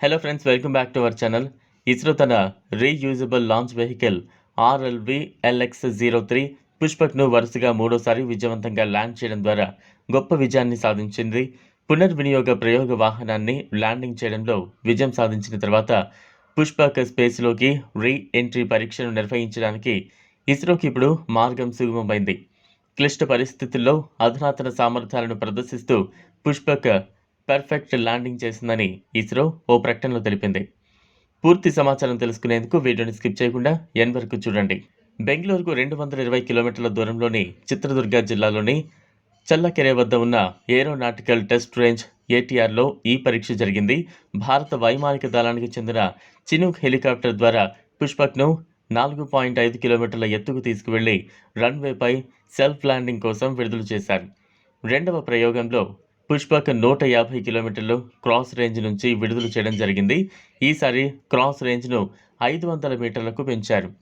Hello friends welcome back to our channel ISRO తన reusable launch vehicle RLV LEX zero three పుష్పక్ను వరుసగా మూడోసారి విజయవంతంగా land చేయడం ద్వారా గొప్ప విజయాన్ని సాధించింది. పునర్వినియోగ ప్రయోగ వాహనాన్ని ల్యాండింగ్ చేయడంలో విజయం సాధించిన తర్వాత పుష్పక్ స్పేస్లోకి రీ ఎంట్రీ పరీక్షను నిర్వహించడానికి ఇస్రోకి ఇప్పుడు మార్గం సుగమమైంది. క్లిష్ట పరిస్థితుల్లో అధునాతన సామర్థ్యాలను ప్రదర్శిస్తూ పుష్పక్ పర్ఫెక్ట్ ల్యాండింగ్ చేసిందని ఇస్రో ఓ ప్రకటనలో తెలిపింది. పూర్తి సమాచారం తెలుసుకునేందుకు వీడియోని స్కిప్ చేయకుండా ఎన్ వరకు చూడండి. బెంగళూరుకు రెండు వందల ఇరవై కిలోమీటర్ల దూరంలోని చిత్రదుర్గ జిల్లాలోని చల్లకెరే వద్ద ఉన్న ఏరోనాటికల్ టెస్ట్ రేంజ్ ఏటీఆర్లో ఈ పరీక్ష జరిగింది. భారత వైమానిక దళానికి చెందిన చినుక్ హెలికాప్టర్ ద్వారా పుష్పక్ను నాలుగు పాయింట్ ఐదు కిలోమీటర్ల ఎత్తుకు తీసుకువెళ్ళి రన్వేపై సెల్ఫ్ ల్యాండింగ్ కోసం విడుదల చేశారు. రెండవ ప్రయోగంలో పుష్పక్ నూట యాభై కిలోమీటర్లు క్రాస్ రేంజ్ నుంచి విడుదల చేయడం జరిగింది. ఈసారి క్రాస్ రేంజ్ను ఐదు వందల మీటర్లకు పెంచారు.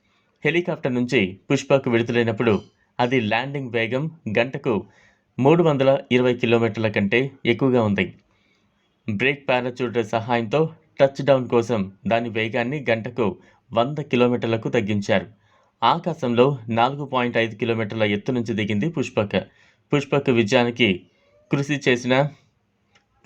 హెలికాప్టర్ నుంచి పుష్పక్ విడుదలైనప్పుడు అది ల్యాండింగ్ వేగం గంటకు మూడు వందల ఇరవై కిలోమీటర్ల కంటే ఎక్కువగా ఉంది. బ్రేక్ పారాచూట్ సహాయంతో టచ్ డౌన్ కోసం దాని వేగాన్ని గంటకు వంద కిలోమీటర్లకు తగ్గించారు. ఆకాశంలో నాలుగు పాయింట్ ఐదు కిలోమీటర్ల ఎత్తు నుంచి దిగింది పుష్పక్. పుష్పక్ విజయానికి కృషి చేసిన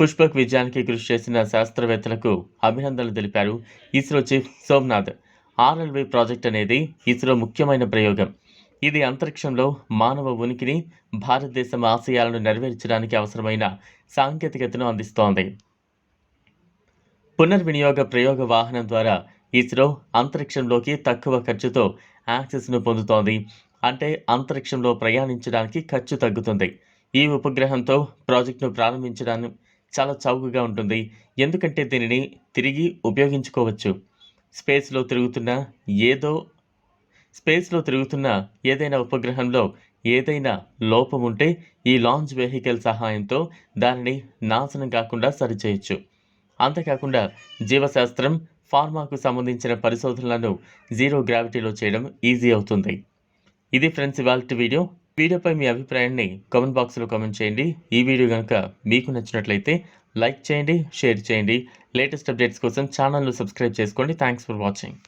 పుష్పక్ విజయానికి కృషి చేసిన శాస్త్రవేత్తలకు అభినందనలు తెలిపారు ISRO chief Somanath. RLV project అనేది ఇస్రో ముఖ్యమైన ప్రయోగం. ఇది అంతరిక్షంలో మానవ ఉనికిని భారతదేశం ఆశయాలను నెరవేర్చడానికి అవసరమైన సాంకేతికతను అందిస్తోంది. పునర్వినియోగ ప్రయోగ వాహనం ద్వారా ఇస్రో అంతరిక్షంలోకి తక్కువ ఖర్చుతో యాక్సెస్ను పొందుతోంది. అంటే అంతరిక్షంలో ప్రయాణించడానికి ఖర్చు తగ్గుతుంది. ఈ ఉపగ్రహంతో ప్రాజెక్టును ప్రారంభించడానికి చాలా చౌకగా ఉంటుంది. ఎందుకంటే దీనిని తిరిగి ఉపయోగించుకోవచ్చు. స్పేస్లో తిరుగుతున్న ఏదో స్పేస్లో తిరుగుతున్న ఏదైనా ఉపగ్రహంలో ఏదైనా లోపం ఉంటే ఈ లాంచ్ వెహికల్ సహాయంతో దానిని నాశనం కాకుండా సరిచేయచ్చు. అంతేకాకుండా జీవశాస్త్రం ఫార్మాకు సంబంధించిన పరిశోధనలను జీరో గ్రావిటీలో చేయడం ఈజీ అవుతుంది. ఇది ఫ్రెండ్స్ ఇవాళ వీడియో. వీడియోపై మీ అభిప్రాయాన్ని కామెంట్ బాక్స్లో కామెంట్ చేయండి. ఈ వీడియో కనుక మీకు నచ్చినట్లయితే లైక్ చేయండి షేర్ చేయండి. లేటెస్ట్ అప్డేట్స్ కోసం ఛానల్ను సబ్స్క్రైబ్ చేసుకోండి. Thanks for watching